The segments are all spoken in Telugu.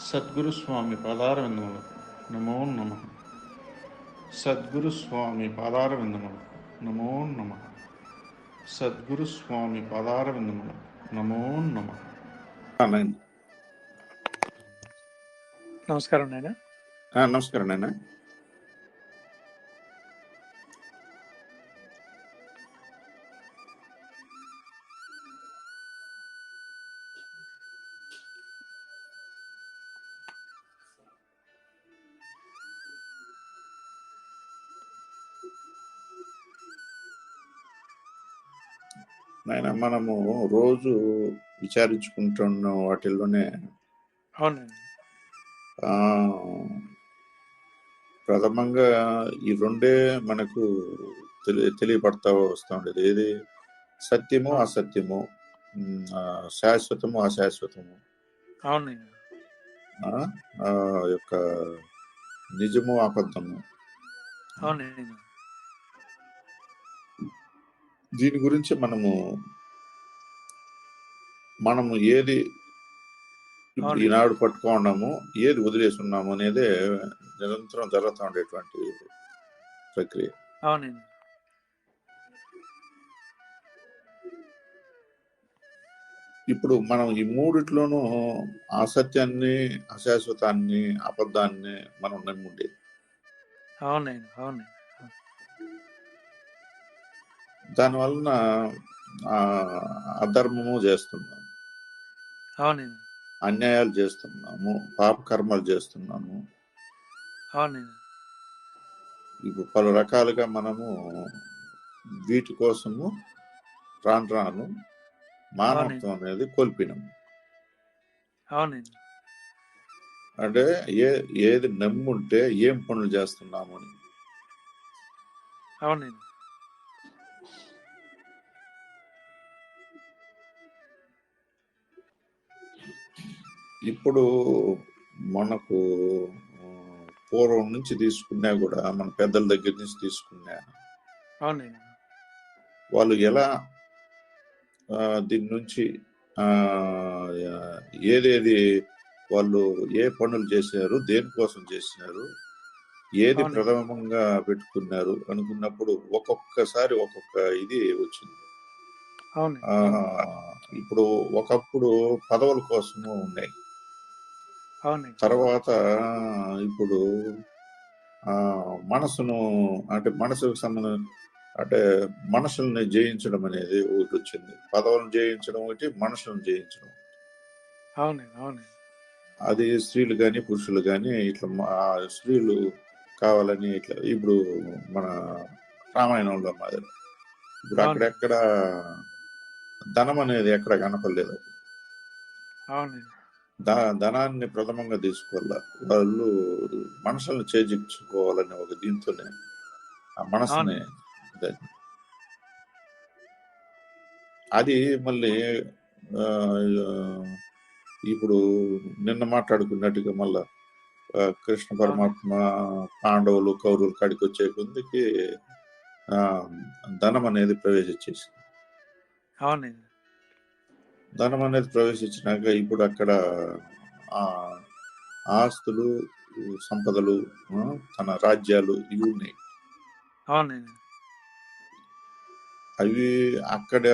సద్గురు స్వామి పాదారవిందములు. నమో నమ. సద్గురు స్వామి పాదారవిందములు. నమో నమ. సద్గురు స్వామి పాదారవిందములు. నమో నమ. నమస్కారం నాయన. ఆ, నమస్కారం నాయన. మనము రోజు విచారించుకుంటున్న వాటిల్లోనే అవునండి. ప్రథమంగా ఈ రెండే మనకు తెలి తెలియపడతా వస్తూ ఉండేది. ఏది? సత్యము అసత్యము శాశ్వతము అశాశ్వతము. అవునండి. యొక్క నిజము అబద్ధము. అవునండి. దీని గురించి మనము మనము ఏది. ఈనాడు పట్టుకున్నాము ఏది వదిలేసి ఉన్నాము అనేది నిరంతరం జరుగుతూ ఉండేటువంటి ప్రక్రియ. అవునండి. ఇప్పుడు మనం ఈ మూడిట్లోనూ అసత్యాన్ని అశాశ్వతాన్ని అబద్ధాన్ని మనం నమ్ముండేది అవునండి అవునండి. దానివలన ఆ, అధర్మము చేస్తున్నాము అవునండి. అన్యాయాలు చేస్తున్నాము పాప కర్మలు చేస్తున్నాము. అవునండి. ఇప్పుడు పలు రకాలుగా మనము వీటి కోసము రాను రాను మానవత్వం అనేది కోల్పోయినాము అవునండి. అంటే ఏ ఏది నమ్ముంటే ఏం పనులు చేస్తున్నాము అని. అవునండి. ఇప్పుడు మనకు పూర్వం నుంచి తీసుకున్నా కూడా మన పెద్దల దగ్గర నుంచి తీసుకున్నా అవునండి. వాళ్ళు ఎలా ఆ, దీని నుంచి ఆ, ఏదేది వాళ్ళు ఏ పనులు చేశారు దేనికోసం చేసినారు ఏది. ప్రథమంగా పెట్టుకున్నారు అనుకున్నప్పుడు ఒక్కొక్కసారి ఒక్కొక్క ఇది వచ్చింది. ఇప్పుడు ఒకప్పుడు పదవుల కోసము ఉన్నాయి. తర్వాత ఇప్పుడు ఆ మనసును అంటే మనసుకు సంబంధం అంటే మనసుల్ని జయించడం అనేది ఒకటి వచ్చింది. పదవులను జయించడం ఒకటి మనసులను జయించడం అది స్త్రీలు కానీ పురుషులు కానీ ఇట్లా స్త్రీలు కావాలని ఇట్లా ఇప్పుడు మన రామాయణంలో మాదిరి. ఇప్పుడు. అక్కడెక్కడ ధనం అనేది ఎక్కడ కనపడలేదు. అవునండి. ధ ధనాన్ని ప్రథమంగా తీసుకోవాల. వాళ్ళు మనసులను చేజించుకోవాలనే ఒక దీంతోనే ఆ మనసుని అదే. మళ్ళీ ఆ, ఇప్పుడు నిన్న మాట్లాడుకున్నట్టుగా మళ్ళా కృష్ణ పరమాత్మ పాండవులు కౌరవులు కాడికి వచ్చే కొందికి ఆ, ధనం అనేది ప్రవేశించేసింది అవునండి. ధనం అనేది ప్రవేశించినాక ఇప్పుడు అక్కడ ఆ ఆస్తులు సంపదలు తన రాజ్యాలు ఇవి ఉన్నాయి. అవి అక్కడ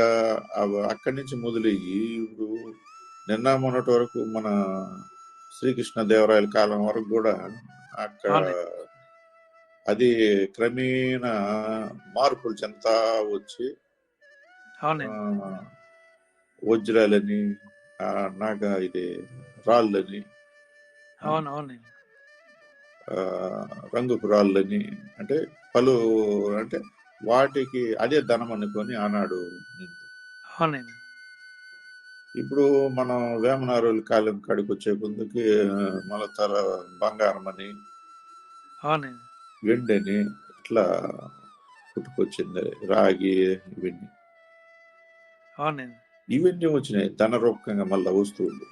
అక్కడి నుంచి మొదలయ్యి ఇప్పుడు నిన్న మొన్నటి వరకు మన శ్రీకృష్ణ దేవరాయల కాలం వరకు కూడా అక్కడ. అది క్రమేణా మార్పులు చెందుతా వచ్చి వజ్రాలని ఆ, నాగ ఇది రాళ్ళని రంగుపు రాళ్ళని అంటే పలు అంటే వాటికి అదే ధనం అనుకొని ఆనాడు ఇప్పుడు మనం వేమనారుల కాలం కాడికి వచ్చే ముందుకి మళ్ళీ తర బంగారం అని వెండిని ఇట్లా పుట్టుకొచ్చింది రాగి ఇవన్నీ. అవునండి ఇవన్నీ వచ్చినాయి ధన రూపకంగా మళ్ళీ వస్తువులు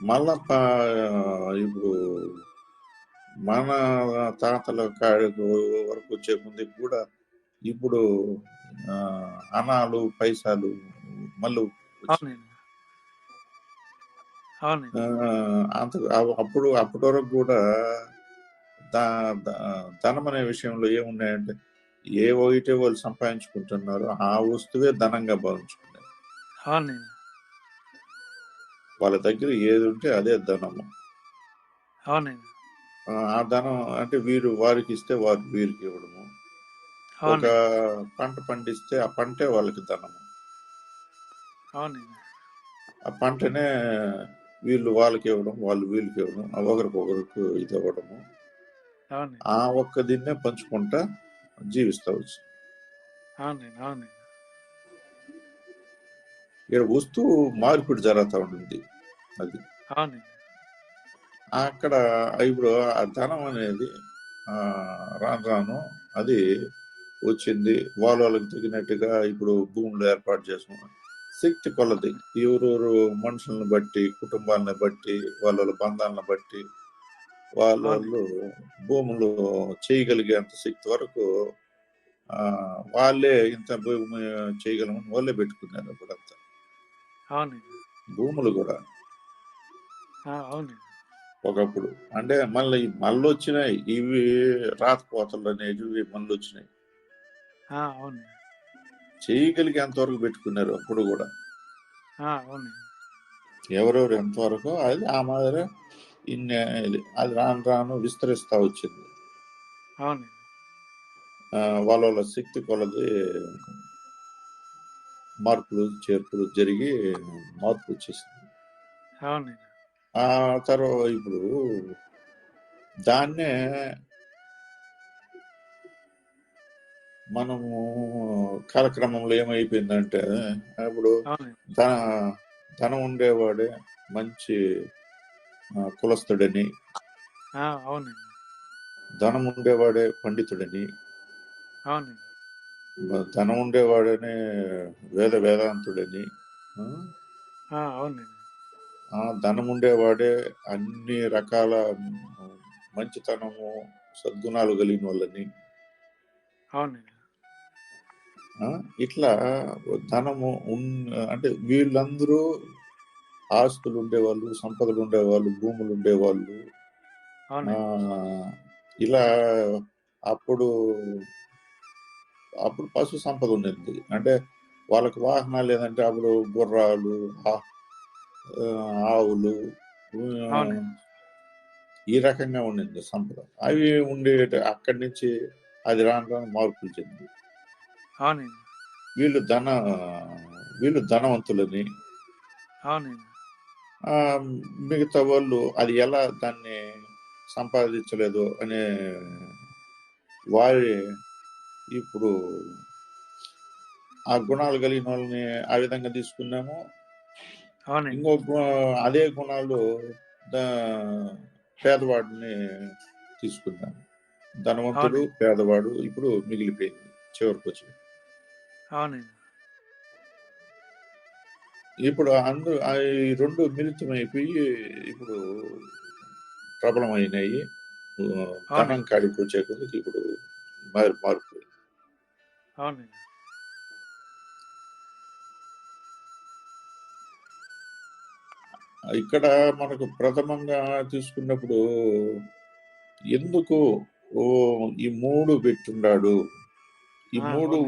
మళ్ళా ఇప్పుడు మన తాతల వరకు వచ్చే ముందు కూడా ఇప్పుడు అనాలు పైసాలు మళ్ళీ అంత అప్పుడు అప్పటి వరకు కూడా ధనం అనే విషయంలో ఏమున్నాయంటే ఏ ఒకటే వాళ్ళు సంపాదించుకుంటున్నారో ఆ వస్తువే ధనంగా భావించుకున్నారు వాళ్ళ దగ్గర ఏది ఉంటే అదే ధనము. ఆ ధనం అంటే వీరు వారికి ఇస్తే వారు వీరికి ఇవ్వడము. ఒక పంట పండిస్తే ఆ పంటే వాళ్ళకి ధనము. ఆ పంటనే వీళ్ళు వాళ్ళకి ఇవ్వడం వాళ్ళు వీళ్ళకి ఇవ్వడం ఒకరికొకరికి ఇది ఇవ్వడము. ఆ ఒక్క దీన్నే పంచుకుంటా జీవిస్తా వచ్చు అవునండి అవునండి ఇక్కడ వస్తువు మార్పిడి జరుగుతూ ఉంటుంది. అది. అక్కడ ఇప్పుడు ఆ ధనం అనేది ఆ, రాను రాను అది వచ్చింది. వాళ్ళ వాళ్ళకి తగినట్టుగా ఇప్పుడు భూములు ఏర్పాటు చేసుకున్నాం. శక్తి కొలది. ఎవరెవరు మనుషులను బట్టి కుటుంబాలను బట్టి వాళ్ళ బంధాలను బట్టి వాళ్ళ భూములు చేయగలిగేంత శక్తి వరకు వాళ్ళే ఇంత భూమి చేయగలమని వాళ్ళే పెట్టుకున్నారు అప్పుడంతా అవునండి. భూములు కూడా. ఒకప్పుడు అంటే మళ్ళీ మళ్ళీ వచ్చినాయి. ఇవి రాతపోతలు అనేటివి మళ్ళీ వచ్చినాయి. చేయగలిగే అంతవరకు పెట్టుకున్నారు అప్పుడు కూడా. ఆ, అవునండి. ఎవరెవరు ఎంతవరకు అది ఆ మాదిరి ఇన్ని అది రాను రాను విస్తరిస్తా వచ్చింది. వాళ్ళ వాళ్ళ శక్తి కొలది మార్పులు చేర్పులు జరిగి మార్పు వచ్చేసింది. అవునండి ఆ తర్వాత ఇప్పుడు దాన్నే మనము కాలక్రమంలో ఏమైపోయిందంటే ఇప్పుడు ధన ధనం ఉండేవాడే మంచి ఆ, కులస్తుడని ఆ, అవునండి. ధనం ఉండేవాడే పండితుడని అవునండి. ధనం ఉండేవాడనే వేద వేదాంతుడని అవునండి. ధనం ఉండేవాడే అన్ని రకాల మంచితనము సద్గుణాలు కలిగిన వాళ్ళని. అవునండి. ఇట్లా ధనము అంటే వీళ్ళందరూ ఆస్తులు ఉండేవాళ్ళు సంపదలు ఉండేవాళ్ళు భూములు ఉండేవాళ్ళు ఇలా అప్పుడు అప్పుడు పశు సంపద ఉండేది అంటే వాళ్ళకి వాహనాలు లేదంటే అప్పుడు గుర్రాలు ఆవులు. ఈ రకంగా ఉండింది సంపద. అవి ఉండే అక్కడి నుంచి అది రాను రాను మార్పులు చెంది. వీళ్ళు ధన వీళ్ళు ధనవంతులని అవునండి. మిగతా వాళ్ళు అది ఎలా దాన్ని సంపాదించలేదు అనే వారి ఇప్పుడు ఆ గుణాలు కలిగిన వాళ్ళని ఆ విధంగా తీసుకున్నాము. ఇంకో అదే గుణాలు పేదవాడిని తీసుకున్నాము ధనవంతుడు. పేదవాడు ఇప్పుడు మిగిలిపోయింది చివరికి వచ్చి అవునండి. ఇప్పుడు అందు ఈ రెండు మిళితమైపోయి ఇప్పుడు ప్రబలమైనాయి అవునండి. కాడికి వచ్చే కొద్దికి ఇప్పుడు మారి మార్పు ఇక్కడ మనకు ప్రథమంగా తీసుకున్నప్పుడు ఎందుకు ఓ ఈ మూడు పెట్టున్నాడు ఈ మూడు.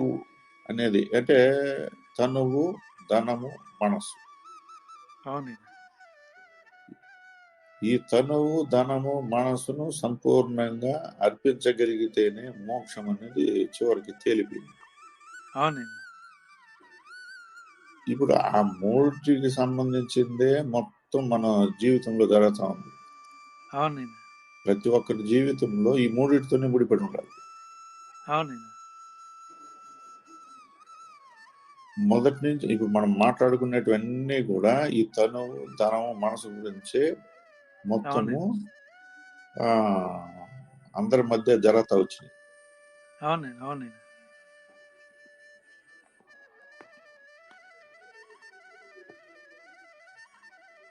అనేది అంటే తనువు ధనము మనసు. అవునండి. ఈ తనువు ధనము మనసును సంపూర్ణంగా అర్పించగలిగితేనే మోక్షం అనేది చివరికి తేలిపోయింది. ఇప్పుడు ఆ మూడికి సంబంధించిందే మొత్తం మన జీవితంలో జరుగుతా ఉంది. ప్రతి ఒక్కరి జీవితంలో ఈ మూడిటితోనే ముడిపడి ఉండాలి. మొదటి నుంచి ఇప్పుడు మనం మాట్లాడుకునేటివన్నీ కూడా ఈ తను ధనం మనసు గురించే మొత్తము ఆ అందరి మధ్య జరుగుతా వచ్చినాయి. అవునండి అవునండి.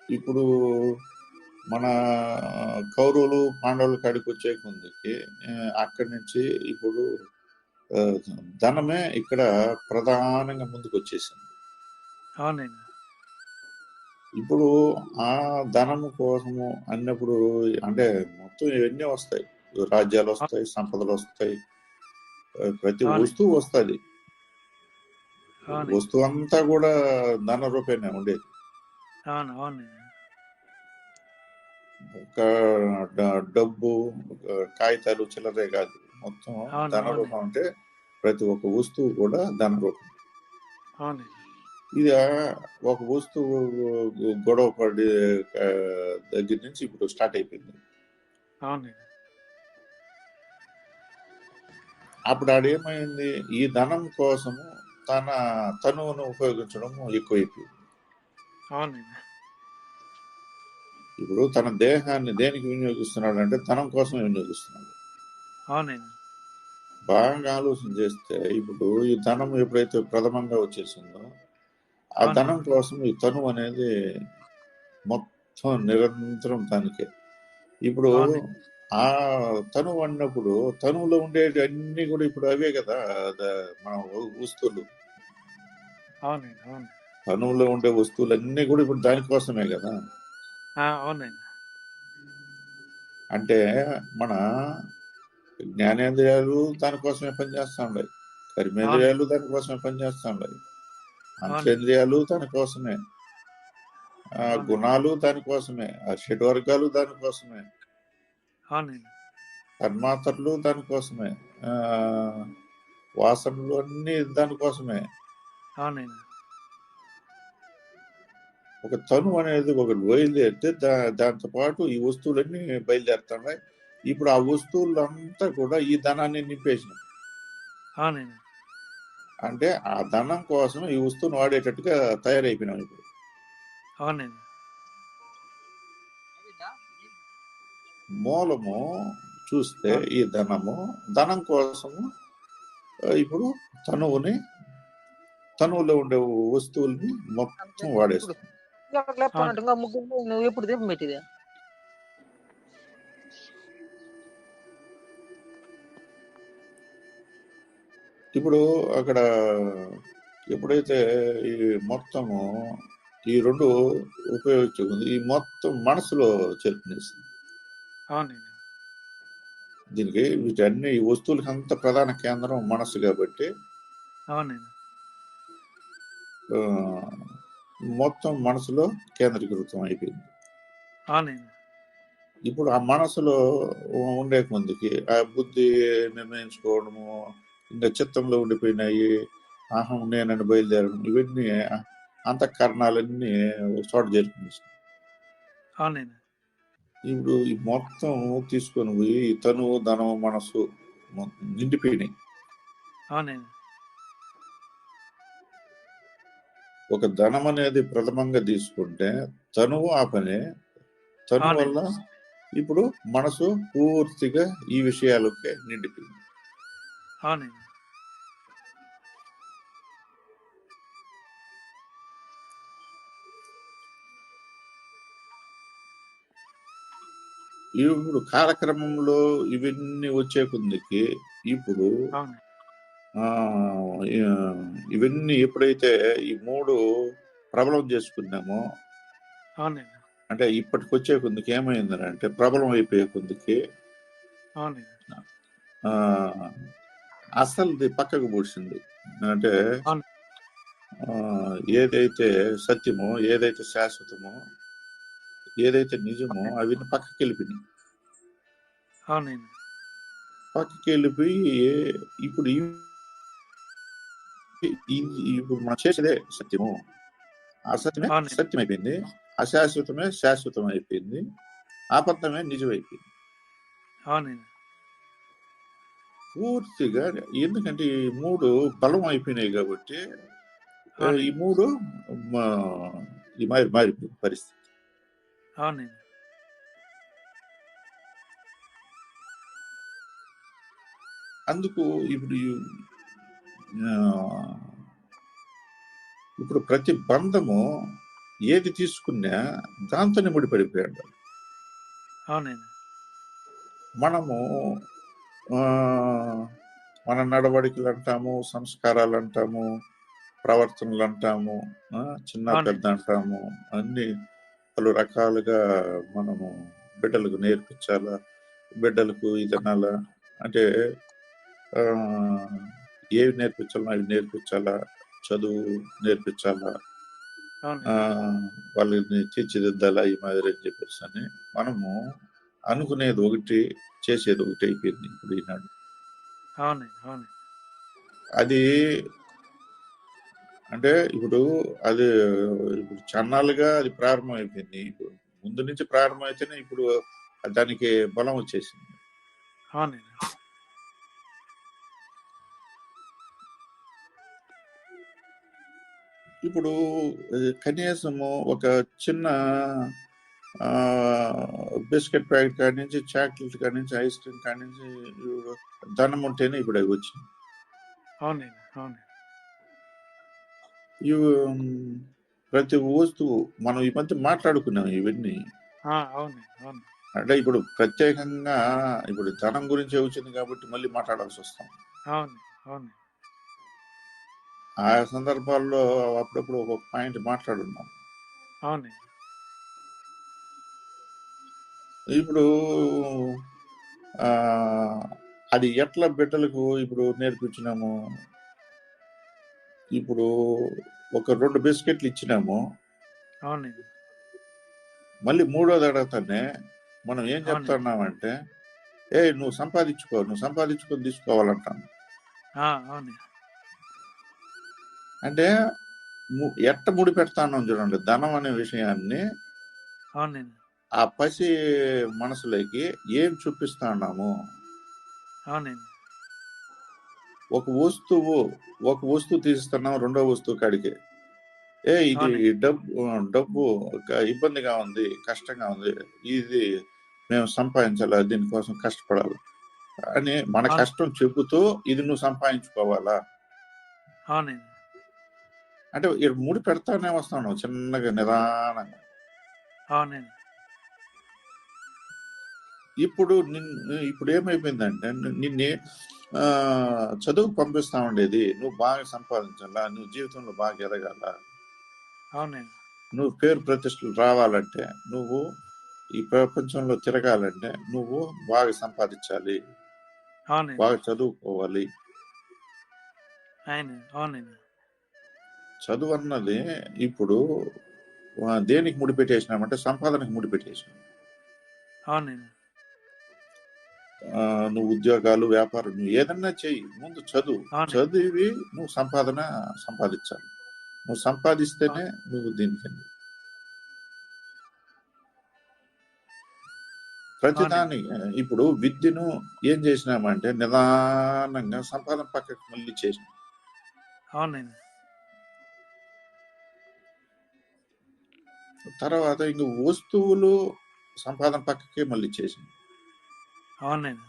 ఇప్పుడు మన కౌరవులు పాండవుల కాడికి వచ్చే ముందుకి అక్కడి నుంచి ఇప్పుడు ధనమే ఇక్కడ ప్రధానంగా ముందుకు వచ్చేసింది అవునండి. ఇప్పుడు ఆ ధనము కోసము అన్నప్పుడు అంటే మొత్తం ఇవన్నీ వస్తాయి. రాజ్యాలు వస్తాయి సంపదలు వస్తాయి. ప్రతి. వస్తువు వస్తుంది. వస్తువు అంతా కూడా ధన రూపేనే ఉండేది. ఒక డబ్బు కాగితాలు చిల్లరే కాదు. మొత్తం ధన. రూపం అంటే ప్రతి ఒక్క వస్తువు కూడా ధన రూపం ఇది ఒక వస్తువు గొడవ పడి దగ్గర నుంచి ఇప్పుడు స్టార్ట్ అయిపోయింది. అప్పుడు ఆడేమైంది ఈ ధనం కోసము తన తనువును ఉపయోగించడం ఎక్కువైపోయింది. ఇప్పుడు తన దేహాన్ని దేనికి వినియోగిస్తున్నాడు అంటే ధనం కోసం వినియోగిస్తున్నాడు. అవునండి. బాగా ఆలోచన చేస్తే ఇప్పుడు ఈ ధనం ఎప్పుడైతే ప్రథమంగా వచ్చేసిందో ఆ. ధనం కోసం ఈ తను అనేది మొత్తం నిరంతరం దానికే ఇప్పుడు. ఆ తను అన్నప్పుడు తనువులో ఉండేటి అన్ని కూడా ఇప్పుడు అవే కదా మన వస్తువులు. తనువులో ఉండే వస్తువులు అన్ని కూడా ఇప్పుడు దానికోసమే కదా. అవునండి. అంటే మన జ్ఞానేంద్రియాలు దానికోసమే పనిచేస్తా ఉన్నాయి కర్మేంద్రియాలు దానికోసమే పనిచేస్తా ఉన్నాయి అంశేంద్రియాలు దానికోసమే ఆ. గుణాలు దానికోసమే ఆ షడ్ వర్గాలు దానికోసమే తన్మాత్రలు దానికోసమే ఆ వాసనలు అన్ని దానికోసమే ఒక తను అనేది ఒకటి బయలుదేరితే దా దాంతో పాటు ఈ వస్తువులన్నీ బయలుదేరుతున్నాయి ఇప్పుడు ఆ వస్తువులంతా కూడా ఈ ధనాన్ని అవునండి. అంటే ఆ ధనం కోసం ఈ వస్తువును వాడేటట్టుగా తయారైపోయినాం ఇప్పుడు. అవునండి. మూలము చూస్తే ఈ ధనము ధనం కోసము ఇప్పుడు తనువుని తనువులో ఉండే వస్తువుల్ని మొత్తం వాడేస్తాం. నువ్వు ఎప్పుడు దీపం పెట్టిదే ఇప్పుడు అక్కడ ఎప్పుడైతే ఈ మొత్తము ఈ రెండు ఉపయోగించుకుంది ఈ మొత్తం మనసులో చేర్పునేసింది అవునండి. దీనికి వీటన్ని ఈ వస్తువులకి అంత ప్రధాన కేంద్రం మనసు కాబట్టి మొత్తం మనసులో కేంద్రీకృతం అయిపోయింది. ఇప్పుడు ఆ మనసులో ఉండే కొందికి ఆ బుద్ధి నిర్ణయించుకోవడము చిత్తంలో ఉండిపోయినాయి అహం నేనని బయలుదేరడం ఇవన్నీ అంతఃకరణాలన్నీ ఒక చోట చేరుకునేసి ఇప్పుడు ఈ మొత్తం తీసుకొని పోయి తను ధనం మనసు నిండిపోయినాయి. ఒక ధనం అనేది ప్రథమంగా తీసుకుంటే తనువు ఆ పనే తను. వల్ల ఇప్పుడు మనసు పూర్తిగా ఈ విషయాలకే నిండిపోయింది. అవునండి. ఇప్పుడు కాలక్రమంలో ఇవన్నీ వచ్చే కొందికి ఇప్పుడు ఆ ఇవన్నీ ఎప్పుడైతే ఈ మూడు ప్రబలం చేసుకున్నామో అంటే ఇప్పటికొచ్చే కొందికి ఏమైందని అంటే ప్రబలం అయిపోయే కొందికి ఆ అసలుది పక్కకు పూడ్చింది. అంటే ఏదైతే సత్యమో ఏదైతే శాశ్వతమో ఏదైతే నిజమో అవి పక్కకి వెళ్ళిపోయినాయి పక్కకి వెళ్ళిపోయి ఇప్పుడు ఇప్పుడు మనం చేసేదే సత్యము. అసత్యమే. సత్యం అయిపోయింది అశాశ్వతమే శాశ్వతం అయిపోయింది అబద్ధమే నిజం అయిపోయింది అవునండి. పూర్తిగా ఎందుకంటే ఈ మూడు బలం అయిపోయినాయి కాబట్టి ఈ మూడు మా- ఈ మారి మారిపోయింది పరిస్థితి. అవునండి. అందుకు ఇప్పుడు ఇప్పుడు ప్రతి బంధము ఏది తీసుకున్నా దాంతోనే ముడిపడిపోయాడు అవునండి. మనము మన నడవడికలు అంటాము సంస్కారాలు అంటాము ప్రవర్తనలు అంటాము చిన్న. పెద్ద అంటాము అన్ని పలు రకాలుగా మనము బిడ్డలకు నేర్పించాలా బిడ్డలకు ఇది అనాలా అంటే ఆ, ఏవి నేర్పించాలో అవి నేర్పించాలా చదువు నేర్పించాలా వాళ్ళని తీర్చిదిద్దాలా ఈ మాదిరి అని చెప్పేసి అని మనము అనుకునేది ఒకటి చేసేది ఒకటి అయిపోయింది ఇప్పుడు ఈనాడు. అది అంటే ఇప్పుడు అది ఇప్పుడు చన్నాలుగా అది ప్రారంభం అయిపోయింది ఇప్పుడు ముందు నుంచి ప్రారంభం అయితేనే ఇప్పుడు దానికి బలం వచ్చేసింది. ఇప్పుడు కనీసము ఒక చిన్న బిస్కెట్ ప్యాకెట్ కాడి నుంచి చాక్లెట్ కాడి నుంచి ఐస్ క్రీమ్ కాడి నుంచి ధనం ఉంటేనే ఇప్పుడు అవి వచ్చింది అవునండి ఇవి ప్రతి వస్తువు మనం ఈ మధ్య మాట్లాడుకున్నాం ఇవన్నీ. అవును అంటే ఇప్పుడు ప్రత్యేకంగా ఇప్పుడు ధనం గురించి వచ్చింది కాబట్టి మళ్ళీ మాట్లాడాల్సి వస్తాం. ఆ సందర్భాల్లో అప్పుడప్పుడు ఒక పాయింట్ మాట్లాడున్నాం. అవునండి. ఇప్పుడు అది ఎట్లా బిడ్డలకు ఇప్పుడు నేర్పించినాము? ఇప్పుడు ఒక రెండు బిస్కెట్లు ఇచ్చినాము. మళ్ళీ మూడోది అడగతానే మనం ఏం. చెప్తున్నామంటే ఏ నువ్వు సంపాదించుకో నువ్వు సంపాదించుకొని తీసుకోవాలంటాను అంటే ఎట్ట ముడి పెడతాను చూడండి ధనం అనే విషయాన్ని అవునండి. ఆ పసి మనసులోకి ఏం చూపిస్తున్నాము? అవునండి. ఒక వస్తువు ఒక వస్తువు తీస్తున్నాం రెండో వస్తువు కాడికి. ఏ ఇది. డబ్బు డబ్బు ఒక ఇబ్బందిగా ఉంది కష్టంగా ఉంది ఇది మేము సంపాదించాలా దీనికోసం కష్టపడాలి అని మన. కష్టం చెబుతూ ఇది నువ్వు సంపాదించుకోవాలా? అంటే ఇక్కడ ముడి పెడతానే వస్తాను చిన్నగా నిదానంగా. అవునండి. ఇప్పుడు నిన్ను ఇప్పుడు ఏమైపోయిందంటే నిన్నే చదువు పంపిస్తా ఉండేది నువ్వు బాగా సంపాదించాలా నువ్వు జీవితంలో బాగా ఎదగాల? నువ్వు పేరు ప్రతిష్టలు రావాలంటే నువ్వు ఈ ప్రపంచంలో తిరగాలంటే నువ్వు బాగా సంపాదించాలి. బాగా చదువుకోవాలి. చదువు అన్నది ఇప్పుడు దేనికి ముడిపెట్టేసినామంటే సంపాదనకు ముడిపెట్టేసినాం. అవునండి. నువ్వు ఉద్యోగాలు వ్యాపారం నువ్వు ఏదన్నా చెయ్యి. ముందు చదువు. చదివి నువ్వు సంపాదన సంపాదించాలి. నువ్వు సంపాదిస్తేనే నువ్వు దీనికి ప్రతిదాని ఇప్పుడు విద్యను ఏం చేసినామంటే నిదానంగా సంపాదన పక్కకు మళ్ళీ చేసినాం. అవునండి. తర్వాత ఇంక వస్తువులు సంపాదన పక్కకే మళ్ళీ చేసినాం. అవునండి.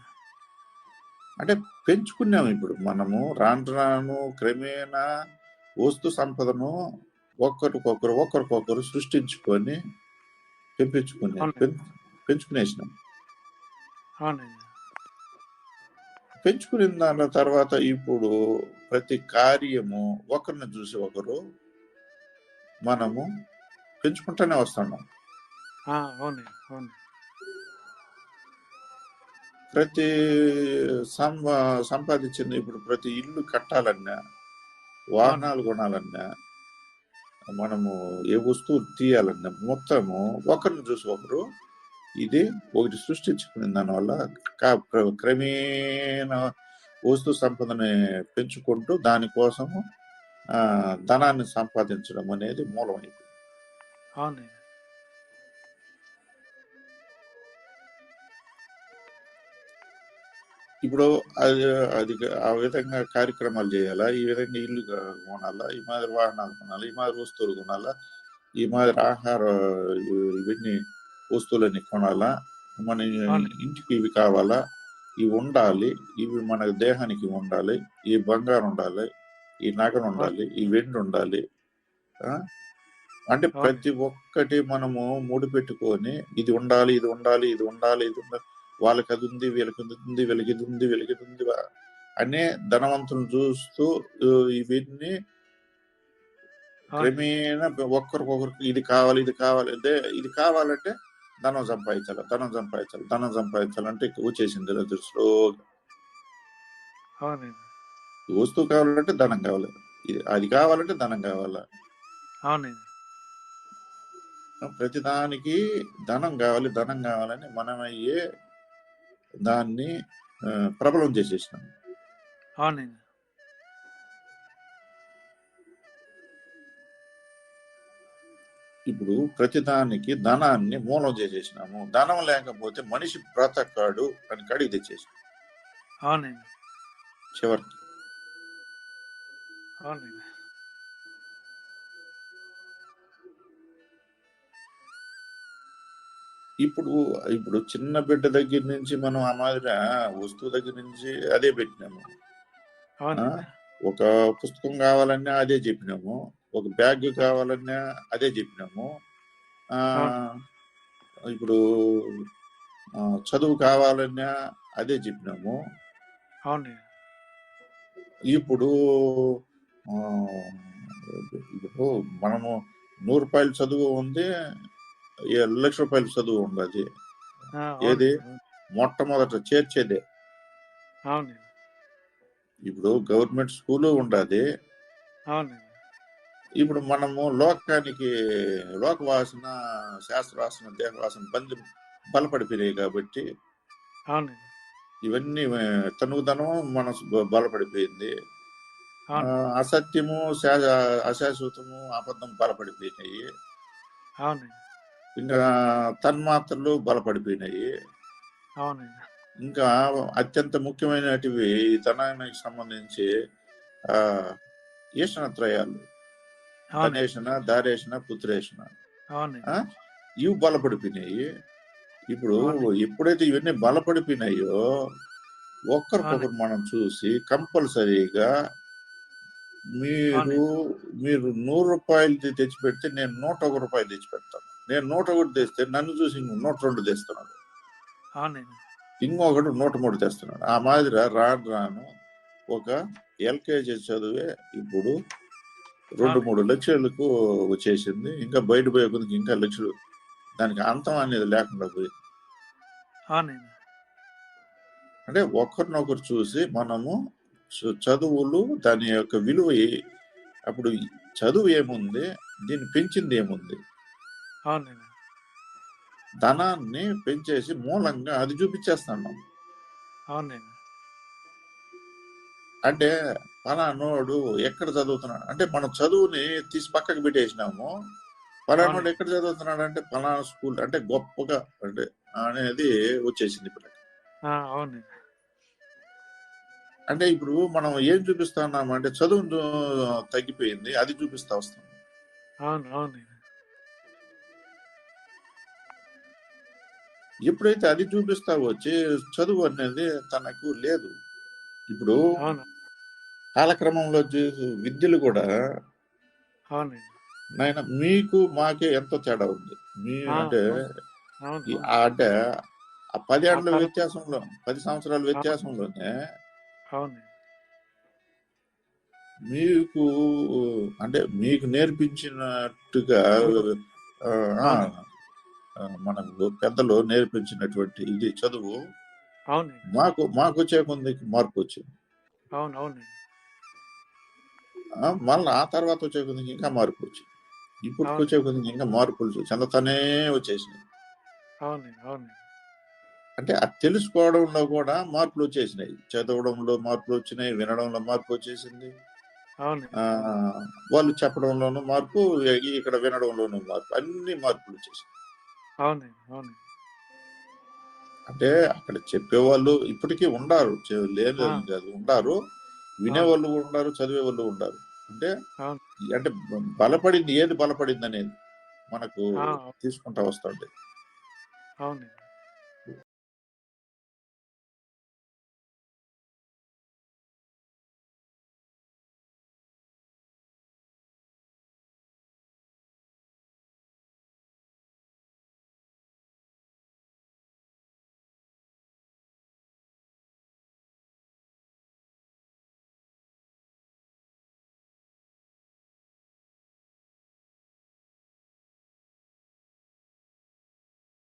అంటే పెంచుకున్నాం ఇప్పుడు మనము రాను రాను క్రమేణా వస్తు సంపదను ఒక్కరికొకరు ఒకరికొకరు సృష్టించుకొని పెంపించుకునే అవును. పెంచుకునేసినాం. పెంచుకున్న దాని తర్వాత ఇప్పుడు ప్రతి కార్యము ఒకరిని చూసి ఒకరు మనము పెంచుకుంటూనే వస్తున్నాం. ఆ, అవునండి అవును ప్రతి సం సంపాదించింది ఇప్పుడు ప్రతి ఇల్లు కట్టాలన్నా వాహనాలు కొనాలన్నా మనము ఏ వస్తువు తీయాలన్నా మొత్తము ఒకరిని చూసి ఒకరు ఇది ఒకటి సృష్టించుకునే దానివల్ల కా- వస్తు సంపదని పెంచుకుంటూ దానికోసము ధనాన్ని సంపాదించడం అనేది మూలమైంది అవునండి. ఇప్పుడు అది అది ఆ విధంగా కార్యక్రమాలు చేయాలా? ఈ విధంగా ఇల్లు కొనాలా? ఈ మాదిరి వాహనాలు కొనాలా? ఈ మాదిరి వస్తువులు కొనాలా? ఈ మాదిరి ఆహార ఇవి- ఇవన్నీ వస్తువులన్నీ కొనాలా? మన. ఇంటికి ఇవి కావాలా? ఇవి ఉండాలి. ఇవి మన దేహానికి ఉండాలి. ఈ బంగారం ఉండాలి. ఈ నగలు ఉండాలి. ఈ వెండి ఉండాలి? అంటే. ప్రతి ఒక్కటి మనము ముడి పెట్టుకొని ఇది ఉండాలి ఇది ఉండాలి ఇది ఉండాలి ఇది ఉండాలి వాళ్ళకి అది ఉంది వీళ్ళకి ఉంది వీళ్ళకి ఇది ఉంది వీళ్ళకి ఇది ఉంది అనే ధనవంతులను చూస్తూ ఇవన్నీ. క్రమేణా ఒక్కరికొకరికి ఇది కావాలి ఇది కావాలి అదే ఇది కావాలంటే ధనం సంపాదించాలి ధనం సంపాదించాలి ధనం సంపాదించాలంటే వచ్చేసింది ఇలా స్లోగా ఈ వస్తువు కావాలంటే ధనం కావాలి ఇది అది కావాలంటే ధనం కావాలా? ప్రతిదానికి ధనం కావాలి ధనం కావాలని మనమయ్యే దాన్ని ప్రబలం చేసేసినాం. అవునండి. ఇప్పుడు ప్రతిదానికి ధనాన్ని మూలం చేసేసినాము. ధనం లేకపోతే మనిషి బ్రతకాడు అని కడిగి తెచ్చేసినాం. అవునండి. చివరికి. అవునండి. ఇప్పుడు ఇప్పుడు చిన్న బిడ్డ దగ్గర నుంచి మనం ఆ మాదిరి వస్తువు దగ్గర నుంచి అదే పెట్టినాము. ఒక పుస్తకం కావాలన్నా అదే చెప్పినాము. ఒక బ్యాగ్ కావాలన్నా అదే చెప్పినాము. ఆ ఇప్పుడు చదువు కావాలన్నా అదే చెప్పినాము. ఇప్పుడు ఇప్పుడు మనము నూరు రూపాయల చదువు ఉంది ఏ లక్ష రూపాయల చదువు ఉండదు ఏది? మొట్టమొదట చేర్చేదే. ఇప్పుడు గవర్నమెంట్ స్కూలు ఉండదు. ఇప్పుడు మనము లోకానికి లోకవాసన శాస్త్రవాసన దేహవాసన బంధు బలపడిపోయినాయి కాబట్టి ఇవన్నీ తనుగుదనం మనసు బలపడిపోయింది. అసత్యము అశాశ్వతము అబద్ధం బలపడిపోయినాయి. తన్మాత్రలు బలపడిపోయినాయి. అవునండి. ఇంకా అత్యంత ముఖ్యమైనటివి ఈ ధనానికి సంబంధించి ఆ ఈషణత్రయాలు. అవునండి. ధనేషణ దారేషణ పుత్రేషణ? ఇవి బలపడిపోయినాయి. ఇప్పుడు. ఎప్పుడైతే ఇవన్నీ బలపడిపోయినాయో ఒక్కరికొకరు మనం చూసి కంపల్సరీగా మీరు మీరు నూరు రూపాయలు తెచ్చి పెడితే నేను నూట ఒక రూపాయలు తెచ్చి పెడతాను నేను నూట ఒకటి తెస్తే నన్ను చూసి నూట రెండు తెస్తున్నాడు. ఇంకొకడు నూట మూడు తెస్తున్నాడు. ఆ మాదిరి రాను రాను ఒక ఎల్కేజీ చదివే ఇప్పుడు రెండు. మూడు లక్షలకు వచ్చేసింది. ఇంకా బయట పోయే కొద్దికి ఇంకా లక్షలు దానికి అంతం అనేది లేకుండా పోయింది అంటే ఒకరినొకరు చూసి మనము చదువులు దాని యొక్క విలువ అప్పుడు చదువు ఏముంది? దీన్ని పెంచింది ఏముంది? అవునండి. ధనాన్ని పెంచేసి మూలంగా అది చూపించేస్తున్నాం అవునండి. అంటే పలానోడు ఎక్కడ చదువుతున్నాడు? అంటే మనం చదువుని తీసి పక్కకు పెట్టేసినాము. పలానోడు అవును. ఎక్కడ చదువుతున్నాడు అంటే పలానా స్కూల్ అంటే గొప్పగా అంటే అనేది వచ్చేసింది ఇప్పుడు ఆ, అవునండి. అంటే ఇప్పుడు మనం ఏం చూపిస్తున్నాం అంటే చదువు తగ్గిపోయింది అది చూపిస్తా వస్తాం. అవును అవునండి. ఎప్పుడైతే అది చూపిస్తా వచ్చి చదువు అనేది తనకు లేదు. ఇప్పుడు కాలక్రమంలో విద్యలు కూడా నాయన మీకు మాకే ఎంతో తేడా ఉంది. మీ అంటే అంటే ఆ పది ఏళ్ళ వ్యత్యాసంలో పది సంవత్సరాల వ్యత్యాసంలోనే మీకు అంటే మీకు నేర్పించినట్టుగా మనకు పెద్దలు నేర్పించినటువంటి ఇది చదువు మాకు మాకు వచ్చే కొందికి మార్పు వచ్చింది. మళ్ళీ ఆ తర్వాత వచ్చే కొద్దికి ఇంకా మార్పు వచ్చింది. ఇప్పుడు అవును. వచ్చే కొద్దికి ఇంకా మార్పులు చెందతానే వచ్చేసినాయి అంటే అది తెలుసుకోవడంలో కూడా మార్పులు వచ్చేసినాయి. చదవడంలో మార్పులు వచ్చినాయి వినడంలో మార్పు వచ్చేసింది. వాళ్ళు చెప్పడంలోనూ మార్పు ఇక్కడ వినడంలోనూ మార్పు అన్ని మార్పులు వచ్చేసాయి అవునండి అవునండి. అంటే అక్కడ చెప్పేవాళ్ళు ఇప్పటికీ ఉండారు లేదు. కాదు ఉండారు. వినేవాళ్ళు కూడా ఉన్నారు చదివే వాళ్ళు ఉండారు. అంటే అవును. అంటే బలపడింది ఏది బలపడింది అనేది మనకు తీసుకుంటా వస్తుంటే. అవునండి.